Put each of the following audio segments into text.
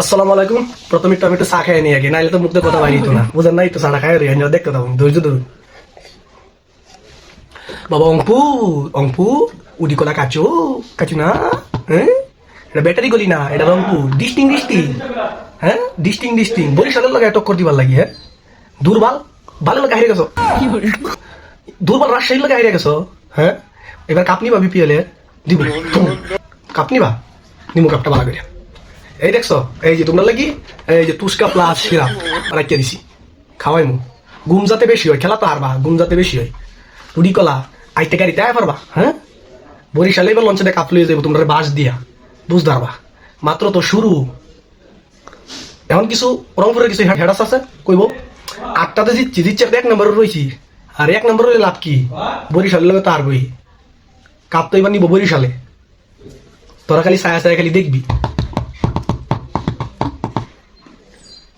আসসালামু আলাইকুম। প্রথমে আমি একটু চা খাই আগে, নাইলে তো মুখ কথা বাইরিত না। বুঝেন না, একটু চাটা খাই দেখতে থাকুন, ধৈর্য ধরুন। বাবা, অঙ্কু অঙ্কু, উডি কলা কাচো, কাচু না? হ্যাঁ? এটা ব্যাটারি গলি না, এটা রংপুর। ডিস্টিং ডিস্টিং হ্যাঁ? ডিস্টিং ডিস্টিং বরিশালের লাগে টক্কর দিবার লাগি হ্যাঁ? দুর্বল? ভালো লাগে হারিয়ে গেছো। দুর্বল রাজশাহীর লাগে হারিয়ে গেছো হ্যাঁ? এবার কাপ নিবা বিপিএল এর দিব। কাপ নিবা? নিমু কাপটা ভালো করে। এই দেখছ? এই যে তোমরা লাগি, এই যে তুস্কা প্লাস সিরাপ রাখিয়ে দিছি। খাওয়াই মু। ঘুম যাতে বেশি হয়, খেলা তো হারবা, ঘুম যাতে বেশি হয়। রুডি কলা, আইতে গাড়িতে আয় পারবা হ্যাঁ? বরিশালে এবার লঞ্চে কাপ লইয়ে যাব তোমরা বাস দিয়া। বুঝ দারবা মাত্র তো শুরু। এখন কিছু রংপুরের কিছু হেডাস আছে, কইব। আটটাতে জিতছি, জিতছে এক নম্বরে রয়েছি আর এক নম্বর হলে লাভ কি? বরিশালের লগে তার বই কাপ তো এবার নিব বরিশালে। তোরা খালি ছায়া ছায়া খালি দেখবি।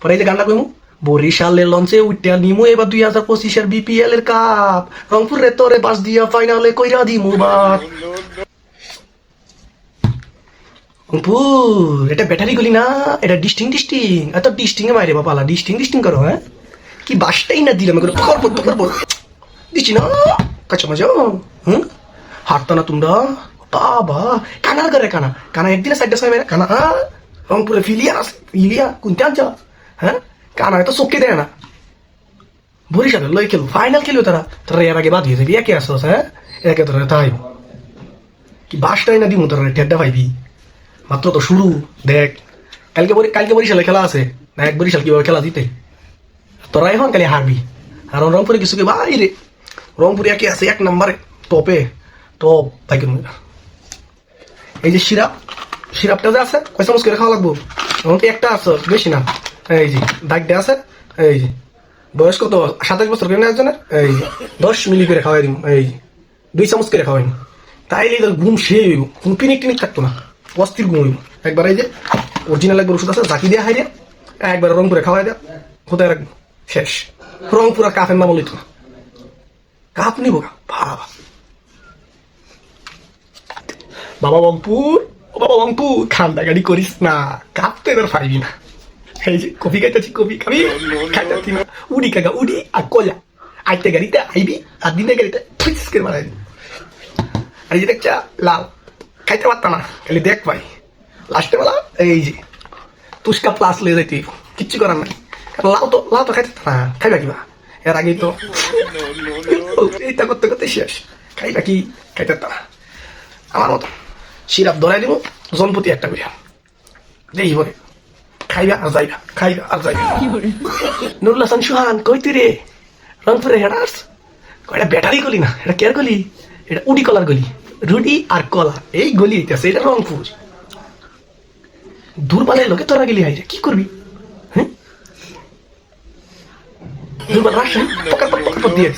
পরে এই যে গানটা কইমু? লঞ্চে উঠতে নিমু, এবার দুই হাজার পঁচিশের বিপিএল এর কাপ রংপুর রে তোরে বাস দিয়া ফাইনালে কইরা দিমু বাপ রংপুর, এটা ব্যাটারি গুলি না? এটা ডিস্টিং ডিস্টিং এত ডিস্টিং এ মারে বাপালা ডিস্টিং ডিস্টিং করো হ্যাঁ? কি বাসটাই না দিলাম করে করব তো করব দিচ্ছি না? কাছে মজা হুম? হাঁটতো না তোমরা? বাবা, কানার করে কানা। কানা একদিনে সাইডে সময় কানা রংপুরে ফিলিয়া ফিলিয়া কোনটা আনছ হ্যাঁ? কানা তো চোখকে দেয় না। বরিশালে লই খেলব। ফাইনাল খেলব তারা। তারা এর আগে বাদ হয়ে যাবি, একে আসছ হ্যাঁ? একে তোরা তাই। কি বাসটাই না দিমু মাত্র তো শুরু, দেখ। কালকে কালকে বরিশালে খেলা আছে। না, এক বরিশাল খেলা দিতে তোরা এখন খালি হারবি। আর রংপুরে কিছু কি বাইরে রংপুরে একে আছে, এক নম্বরে টপে। টপ। তাকে এই যে সিরাপ, সিরাপটা যে আছে, কয় চামচ করে খাওয়া লাগবো? এখন তো একটা আছে, বেশি না। এই যে, দাগটা আছে? এই যে। বয়স কত? সাতাশ বছর করে একজনের? এই দশ মিলি করে খাওয়াই দিব এই দুই চামচ করে খাওয়াই তাইলে এদের ঘুম সে হইব, কোনো পিনিক টিনিক থাকতো না, অস্থির ঘুম হইব। একবার এই যে অরিজিনাল একবার ওষুধ আছে জাকি দিয়ে হাই একবার রং করে খাওয়াই দেয়, কোথায় রাখব? শেষ। রংপুর আর কাফের নাম বলিত না। কাপ নিব বাবা। বাবা বংপুর ও বাবা বংপুর খান্দা গাড়ি করিস না কাপ তো এবার পাইবি না। খাইতেছি না উড়ি কাকা উড়ি আর কলা আইতে গাড়িতে আইবি আর দিনের গাড়িতে ফুস করে মারাই আর এই যে দেখছা লাল খাইতে পারতাম না খালি দেখ ভাই লাস্টে বেলা এই যে তুস্কা প্লাস লিয়ে যাইতে। কিচ্ছু করার নাই লাউ তো লাউ তো খাইতে না খাইবা কিবা এর আগেই তো এইটা করতে করতে শেষ খাইবা কি খাইতে না আমার মতো সিরাপ ধরাই দিব জনপতি একটা করে দেই বলে খাইবা আর যাইবা খাইবা আর যাইবা নুরুল হাসান সুহান কই তুই রে? রংপুরে হেডার্স এটা ব্যাটারি গলি না? এটা কেয়ার গলি? এটা উডি কলার গলি। রুডি আর কলা এই গলি হইতেছে এটা রংপুর। দুর্বলের লোকে তোরা গেলি হাইরে কি করবি? হ্যাঁ? দুর্বল পকার দিয়ে।